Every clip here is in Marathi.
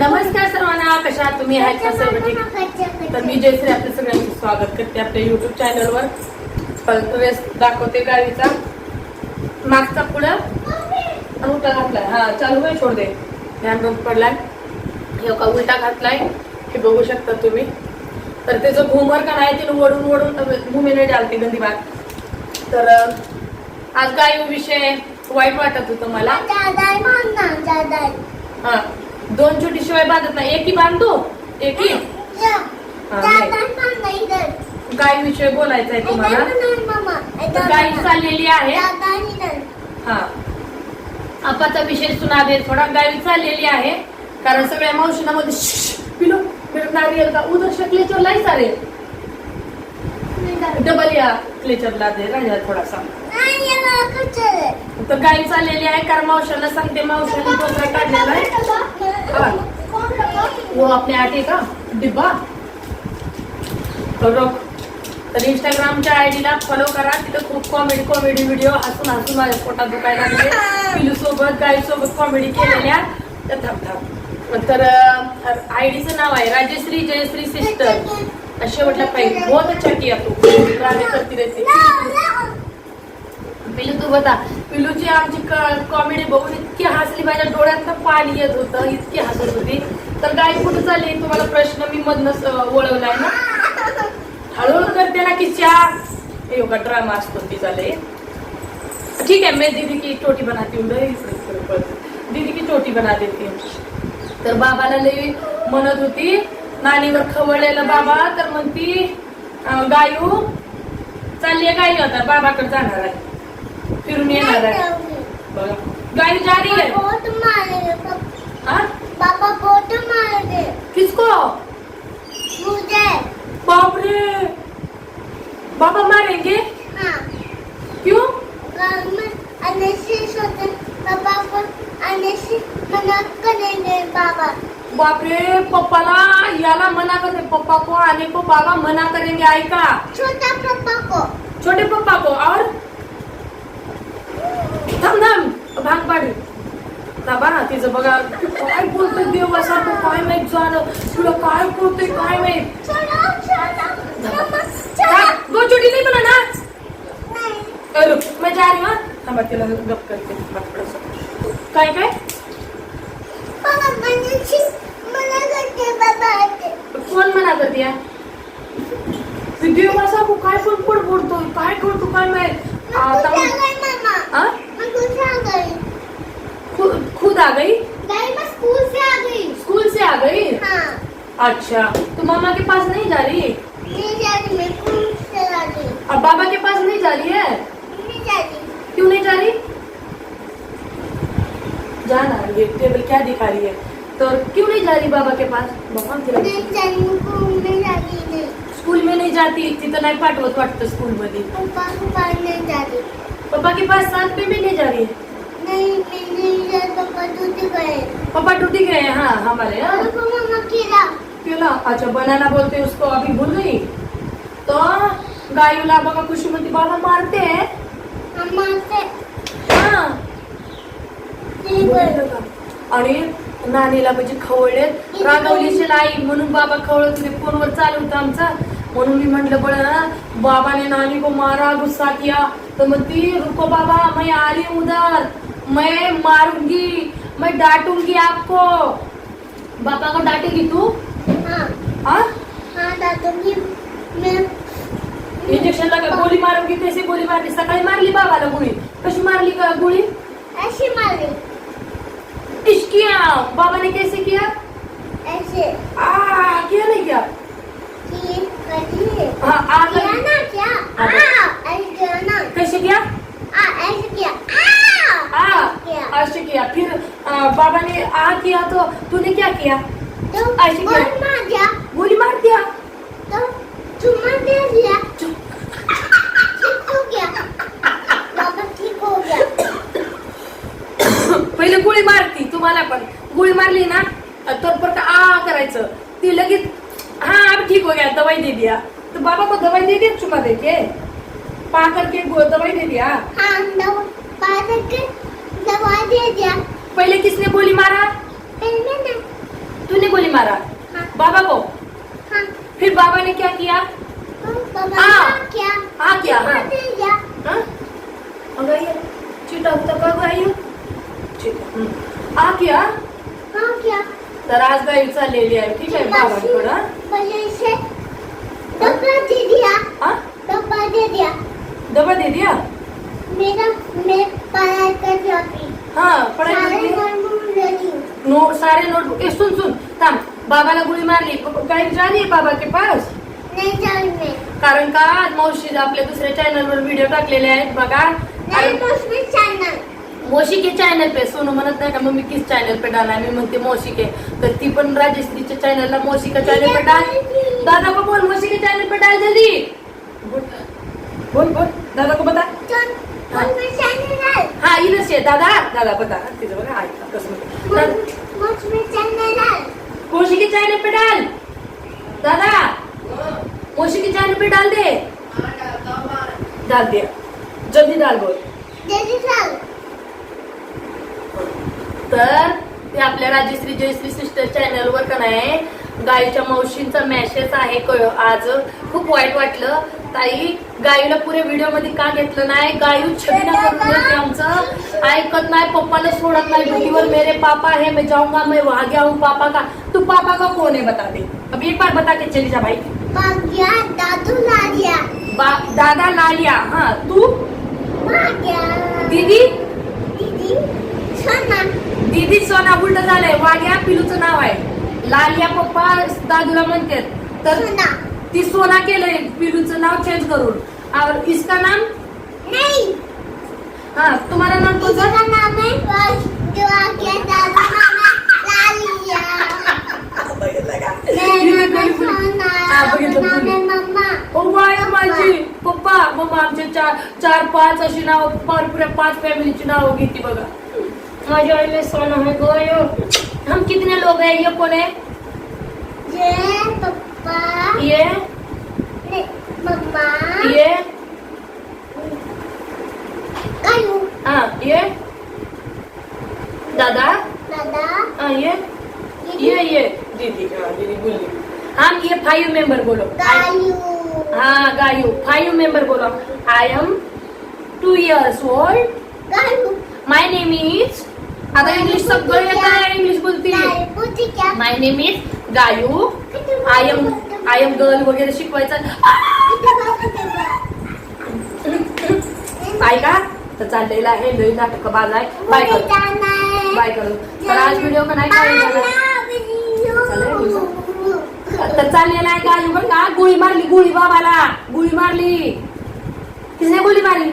नमस्कार सर्वांना कशा तुम्ही? आहेत का सर्व ठीक? तर मी जयश्री आपलं सगळ्यांचं स्वागत करते आपल्या युट्यूब चॅनलवर वेळेस दाखवते गाडीचा. मागचा पुढं. उलटा घातलाय. हा चालू आहे सोड दे. ध्यान बंद पडलाय. हे का उलटा घातलाय. हे बघू शकता तुम्ही. तर त्याचं घुमर का नाही तिने ओढून ओढून भूमीने डालते गंदी बाग. तर आज गाय विषय वाईट वाटत होतं मला. हा. दोन छोटी शिवाय बांधत नाही. एकी बांधतो एकी? गाय विषय बोलायचा आहे तुम्हाला. गाय चाललेली आहे. हा. आपाचा विषय सुना दे थोडा. गाय चाललेली आहे. कारण सगळ्या मावशीनामध्ये पिलो पिलो नारियल का? उधर से क्लेचर लाई सारे. डबल या क्लेचरला दे राजा थोडासा. तर गाय चाललेली आहे. कारण मावशाला सांगते मावशाने कोपरा काढलेला आहे. वो अपने आटे का डिब्बा। तर तर इंस्टाग्रामच्या आयडीला फॉलो करा. तिथं खूप कॉमेडी कॉमेडी व्हिडिओ हसून हसून माझ्या पोटात दुखायला पिलू सोबत गाई सोबत कॉमेडी केलेल्या. तर थांब तर तर आयडीचं नाव आहे राजश्री जयश्री सिस्टर शेवटला पाहिजे. बहुत अच्छा किया तू. राधे करती रहती. पिलू तू बता. पिलूची आमची कॉमेडी बघून इतकी हसली माझ्या डोळ्यात पाणी येत होतं इतकी हसत होती. तर गाय कुठं चालली? तुम्हाला प्रश्न मी मधनच वळवलाय ना? हळूहळू करते ना की चहा योगा ड्रामा असतो ती चाले ठीक है मैं दीदी की टोटी बनाती हूँ दीदी की टोटी बना देते तर बाबाला लई म्हणत होती नानीवर खवळलेलं बाबा तर म्हणती ती गायू चालली आहे गायू आता बाबाकडे जाणार आहे. फिरून येणार आहे बघा गायू जा रही है। बहुत हाँ? पापा बहुत मारेंगे। किसको? मुझे। बाप रे। बाबा मारेंगे? हाँ। क्यों? पापा को मना करेंगे बाबा बाप रे पप्पाला याला मना करते। पप्पा को आने को बाबा मना करेंगे आई का? छोटा पापा को। छोटे पप्पा को और? थांब थांब भांग पाडी दाबा ना तिचं बघा काय बोलतोय देवासारखं काय माहीत झालं? तुला काय बोलतोय काय माहीत? छोटा दो छोटी नाही म्हणा ना. नहीं अरे, मैं जा रही थांबा तिला गप करते. थोडंसं. काय काय? कोण म्हणा करते या ती देवासारखं काय पण पण बोलतोय काय करतो काय माहीत? आता मैं कुछ आ गई खुद खुद आ गई? गई मैं स्कूल से आ गई। स्कूल से आ गई? हाँ। अच्छा तो मामा के पास नहीं जा रही? नहीं जा रही मैं स्कूल से आ गई। अब बाबा के पास नहीं जा रही है? नहीं जा रही। क्यों नहीं जा रही? जाना ये टेबल क्या दिखा रही है? तो क्यों नहीं जा रही बाबा के पास? नहीं रही स्कूल में नहीं स्कूल में नहीं जाती तिथं नाही पाठवत वाटतं स्कूल मध्ये पापा को पास नहीं जा रही। पापा के पास साथ में भी नहीं जा रही है? नहीं नहीं जा पापा दूध गए। पापा ड्यूटी गए हैं हाँ हमारे हाँ। को खिला केला। अच्छा बनाना बोलते उसको अभी भूल गई? तो गायूला बघा खुशी म्हणते बाबा मारते हैं। मम्मा से हाँ। नहीं आणि नानीला म्हणजे खवळले रागवलीची आई म्हणून बाबा खवळत फोनवर चालू होतं आमचा. म्हणून मी म्हंटल बळ बाबा ने नानी को मारा गुस्सा किया। तो म्हणती रुको बाबा मैं आ रही हूँ उधर। मैं मारूँगी मैं डांटूँगी आपको। बाबा को डांटेगी तू? हाँ। हाँ? हाँ मैं इंजेक्शन लगा गोली मारूँगी कैसे गोळी मारली सकाळी मारली बाबाला गोळी कशी मारली का गोळी ऐसे मारे इश किया बाबा ने कैसे किया? ऐसे। कैसे किया ऐसे किया फिर आ, बाबा ने आ किया तो. तूने क्या किया? तो ऐसे किया। मार दिया. गोली मार दिया तो चुम्मा दे दिया ठीक हो गया बाबा ठीक हो गया पहिले गोळी मारती तुम्हाला पण. गोळी मारली ना तर परत आ करायचं. ती लगेच हा अब ठीक हो गया दवाई दे दिया. तो बाबा को दवाई दे दिया चुमा दे के। पा करके दवाई दे दिया। हाँ दवा बाद के दवा दे दिया। पहले किसने गोली मारा? पहले ना। तू मारा? हाँ। बाबा को? हाँ। फिर बाबा ने क्या किया? बाबा हाँ। क्या हाँ क्या। हाँ दे दिया। हाँ? अगं ये चिटा होता का गं आई चिटा हम्म. हा क्या हाँ क्या तर आज गाई चाललेली आहे ठीक आहे बाबांकडं पहले से डब्बा दे दिया हा डब्बा दे दिया डबा दे दिया मेरा मैं पढ़ाई कर रही थी हाँ पढ़ाई सारे करती है? नोटबुक रही हूँ नो सारे नोटबुक ए सुन सुन थांब बाबाला गोळी मारली. काही जा रही है बाबा के पास? नहीं जाऊँ मैं. कारण का? आज मावशी आपल्या दुसऱ्या चॅनलवर व्हिडिओ टाकलेले आहेत बघा. उसमें चैनल मोशी के चॅनल पे सोनू म्हणत नाही का मम्मी किस चॅनल पे डाला मी म्हणते मोशी के तर ती पण राजश्रीच्या चॅनलला मोशी का चॅनल पे डाल. दादा को बोल मोशी के चॅनल पे डाल जल्दी. बोल बोल दादा को बता. चैनल हा. इनस दादा दादा बता. तिचं बघा ऐका कसं चैनल के चैनल पे डाल। दादा मोशी के चैनल पे डाल दे। डाल दिया। जल्दी डाल बोल। जल्दी चल तर ते आपल्या राजश्री जयश्री सिस्टर चॅनलवर का नाही गाईच्या मावशींचा मॅसेज आहे आज. खूप वाईट वाटलं. ताई गाईला पुरे व्हिडिओमध्ये का घेतलं नाही? गायू छबिना आमचं. ऐकत नाही पप्पाला सोडत नाही. ड्युटीवर मेरे पापा है मैं जाऊंगा मैं वहां गया हूँ. पापा का पापा का कौन है बता दे? अब एक बार बता के चली जा भाई। दादू लालिया बा- दादा लालिया हाँ तू? दीदी? दीदी सोना। दीदी सोना उलट झालंय. वाघ्या पिलूचं नाव आहे. लालिया पप्पा दादूला म्हणतात. तर सोना। ती सोना केलंय पिलूचं नाव चेंज करून. और इसका नाम? नहीं। हा तुम्हाला नाम इसका नाम है पप्पा मम्मा आमचे चार चार पाच अशी नाव पुऱ्या पाच फॅमिलीची नाव घेते बघा माझी आई में सोना है हम कितने लोग हैं ये कौन है ये पप्पा ये मम्मा ये हाँ ये हम ये फाइव मेंबर बोलो। हाँ गायू। फाइव मेंबर बोलो। I am two years old my name is आता इंग्लिश सगळं येतं इंग्लिश बोलते? My name is Gayu. I am I am girl वगैरे शिकवायचं. काय का तर चाललेलं आहे लई नाटक बाज आहे. बाय कर. बाय कर. तर आज व्हिडिओ का नाही तर चाललेला आहे गायू बरं का? गोळी मारली गोळी बाबाला. गोळी मारली. किसने गोली मारी.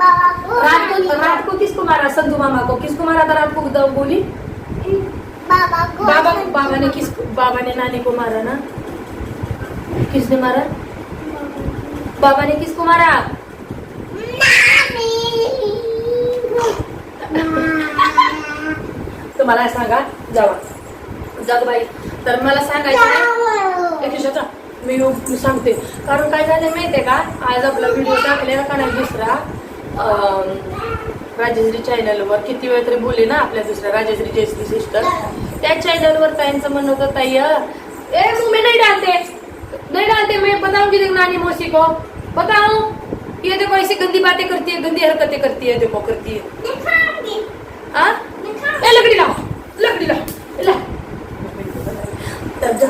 रात को रात को किसको मारा संधू मामा को किसको मारा था रात को गोली बाबा को बाबा बाबा ने किस बाबा ने नानी को मारा ना? किसने मारा? बाबा ने किसको मारा तर मला सांगा जावा. जग बाई तर मला सांगायचं मी मी सांगते. कारण काय झालं माहितीये का? आज आपला व्हिडिओ टाकलेला का नाही दुसरा? राजश्री चॅनलवर किती वेळ तरी बोलली ना आपल्या दुसऱ्या राजश्री जयश्री सिस्टर त्या चॅनलवर ताईंचं म्हणणं होतं ताई ए मुंबई नाही डालते. नहीं डालते मैं बताऊंगी देखो नानी मौसी को. बताऊं ये देखो ऐसी गंदी बातें करती है गंदी हरकतें करती है देखो करती है? हाँ ए लकड़ी लाओ लकड़ी लाओ ला तर जा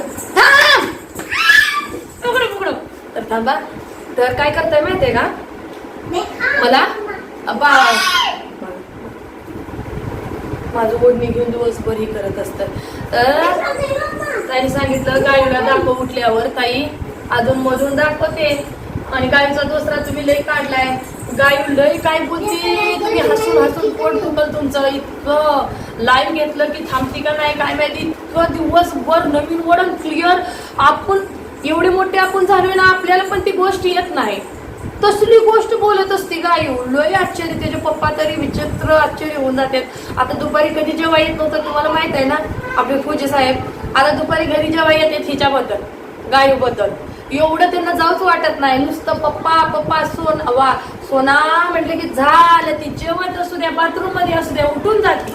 थांब. तर काय करताय माहितीये का? मला? माझं ओढणी घेऊन दिवसभर ही करत असतात. तर ताईने सांगितलं गाईला दाखव उठल्यावर. ताई अजून मधून दाखवते. आणि गाईचा दुसरा तुम्ही लय काढलाय. गाय लय काय बोलते? तुम्ही हसून हसून पोट दुखल तुमचं इतकं. लाईव्ह घेतलं की थांबती का नाही काय माहिती? इतकं दिवसभर नवीन वडण क्लिअर आपण एवढे मोठे आपण झालोय ना आपल्याला पण ती गोष्ट येत नाही. तसली गोष्ट बोलत असते का? लय आश्चर्य त्याचे पप्पा तरी विचित्र आश्चर्य होऊन जाते आता दुपारी कधी जेव्हा येत नव्हतं तुम्हाला माहीत आहे ना आपले पूजे साहेब आता दुपारी घरी जेव्हा येते हिच्याबद्दल गायूबद्दल एवढं त्यांना जाऊच वाटत नाही. नुसतं पप्पा पप्पा सोन वा सोना म्हटलं की झालं ती जेवत असू द्या बाथरूममध्ये असू द्या उठून जाते.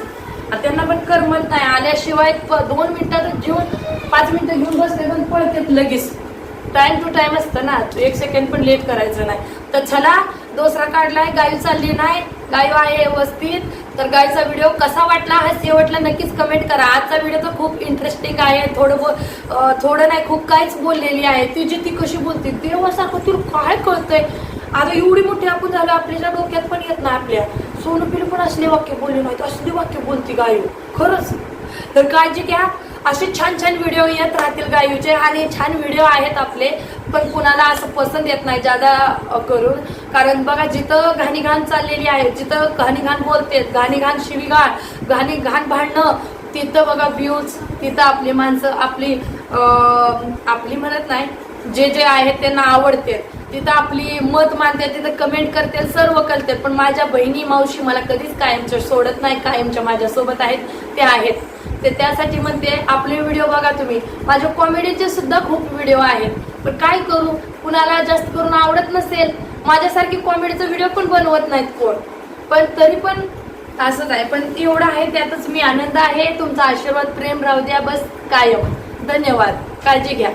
त्यांना पण करमत नाही. आल्याशिवाय प- दोन मिनिटातच जेवण पाच पाच मिनिटं घेऊन बसले पण पळतात लगेच. टाइम टू टाइम असतं ना. एक सेकंड पण लेट करायचं नाही. तर चला दुसरा काढलाय गायू चालली नाही. गायू आहे व्यवस्थित. तर गायचा व्हिडिओ कसा वाटला हा शेवटला नक्कीच कमेंट करा. आजचा व्हिडिओ तर खूप इंटरेस्टिंग आहे. थोडं थोडं नाही खूप काहीच बोललेली आहे. तिची ती कशी बोलते देवासारखं तुला काय कळतंय? आता एवढी मोठी आपण झालो आपल्याच्या डोक्यात पण येत नाही आपल्या. सोनू पिढी पण असले वाक्य बोलले नाहीत असले वाक्य बोलते गायू. खरंच. तर काळजी घ्या. असे छान छान व्हिडिओ येत राहतील गायूचे आणि छान व्हिडिओ आहेत आपले पण कुणाला असं पसंत येत नाही जादा करून. कारण बघा जिथं घाणी घाण चाललेली आहे जिथं घाणी घाण घाणीघाण घाणी घाण शिवीगाळ घाणी घाण भांडणं तिथं बघा व्ह्यूज तिथं आपली माणसं आपली आपली म्हणत नाही जे जे आहेत त्यांना आवडते तिथं आपली मत मानते तिथं कमेंट करते सर्व करते. पण माझ्या बहिणी मावशी मला कधीच कायमच्या सोडत नाही कायमच्या माझ्यासोबत आहेत ते आहेत. ते त्यासाठी म्हणते आपले व्हिडिओ बघा तुम्ही. माझ्या कॉमेडीचे सुद्धा खूप व्हिडिओ आहेत. पण काय करू? कुणाला जास्त करून आवडत नसेल. माझ्यासारखी कॉमेडीचा व्हिडिओ पण बनवत नाहीत कोण. पण तरी पण असंच आहे. पण एवढं आहे त्यातच मी आनंद आहे. तुमचा आशीर्वाद प्रेम राहू द्या. बस कायम. धन्यवाद. काळजी घ्या.